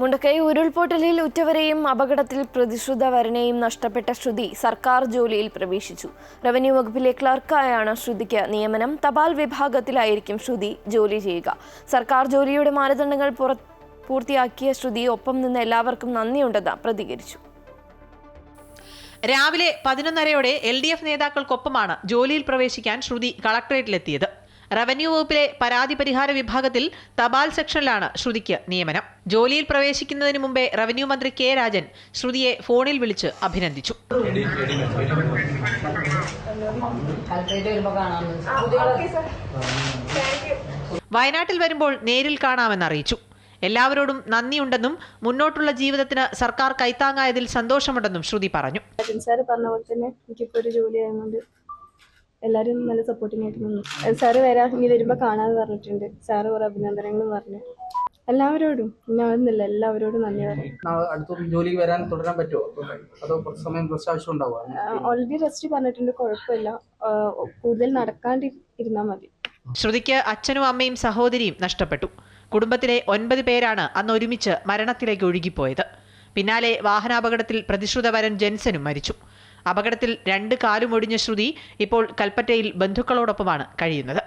മുണ്ടക്കൈ ഉരുൾപൊട്ടലിൽ ഉറ്റവരെയും അപകടത്തിൽ പ്രതിശ്രുത വരനെയും നഷ്ടപ്പെട്ട ശ്രുതി സർക്കാർ ജോലിയിൽ പ്രവേശിച്ചു. റവന്യൂ വകുപ്പിലെ ക്ലർക്കായാണ് ശ്രുതിക്ക് നിയമനം. തപാൽ വിഭാഗത്തിലായിരിക്കും ശ്രുതി ജോലി ചെയ്യുക. സർക്കാർ ജോലിയുടെ മാനദണ്ഡങ്ങൾ പൂർത്തിയാക്കിയ ശ്രുതി ഒപ്പം നിന്ന് എല്ലാവർക്കും നന്ദിയുണ്ടെന്ന് പ്രതികരിച്ചു. രാവിലെ പതിനൊന്നരയോടെ എൽ ഡി എഫ് നേതാക്കൾക്കൊപ്പമാണ് ജോലിയിൽ പ്രവേശിക്കാൻ ശ്രുതി കളക്ടറേറ്റിലെത്തിയത്. റവന്യൂ വകുപ്പിലെ പരാതി പരിഹാര വിഭാഗത്തിൽ തപാൽ സെക്ഷനിലാണ് ശ്രുതിക്ക് നിയമനം. ജോലിയിൽ പ്രവേശിക്കുന്നതിന് മുമ്പേ റവന്യൂ മന്ത്രി കെ രാജൻ ശ്രുതിയെ ഫോണിൽ വിളിച്ച് അഭിനന്ദിച്ചു. വയനാട്ടിൽ വരുമ്പോൾ നേരിൽ കാണാമെന്ന് അറിയിച്ചു. എല്ലാവരോടും നന്ദിയുണ്ടെന്നും മുന്നോട്ടുള്ള ജീവിതത്തിന് സർക്കാർ കൈത്താങ്ങായതിൽ സന്തോഷമുണ്ടെന്നും ശ്രുതി പറഞ്ഞു. എല്ലാവരും നല്ല സപ്പോർട്ടിങ് ആയിട്ട് നിന്നു. സാറ് വരാൻ ഇനി വരുമ്പോൾ കാണാമെന്ന് പറഞ്ഞിട്ടുണ്ട്. സാറ് കുറേ അഭിനന്ദനങ്ങളും പറഞ്ഞു. എല്ലാവരോടും ഞാനെന്നില്ല എല്ലാവരോടും നന്ദി പറയും. ജോലിക്ക് വരാൻ തുടരാൻ പറ്റുമോ? അതോ കുറച്ച് സമയം കുറച്ച് ആവശ്യം ഉണ്ടാവുക ഓൾറെഡി റെസ്റ്റ് പറഞ്ഞിട്ടുണ്ട് കുഴപ്പമില്ല. കൂടുതൽ നടക്കാണ്ട് ഇരുന്നാൽ മതി. ശ്രുതിക്ക് അച്ഛനും അമ്മയും സഹോദരിയും നഷ്ടപ്പെട്ടു. കുടുംബത്തിലെ ഒൻപത് പേരാണ് അന്ന് ഒരുമിച്ച് മരണത്തിലേക്ക് ഒഴുകിപ്പോയത്. പിന്നാലെ വാഹനാപകടത്തിൽ പ്രതിശ്രുതവരൻ ജെൻസനും മരിച്ചു. അപകടത്തിൽ രണ്ട് കാലും ഒടിഞ്ഞ ശ്രുതി ഇപ്പോൾ കൽപ്പറ്റയിൽ ബന്ധുക്കളോടൊപ്പമാണ് കഴിയുന്നത്.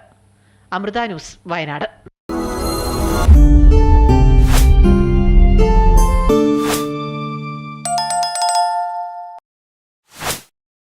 അമൃത ന്യൂസ് വയനാട്.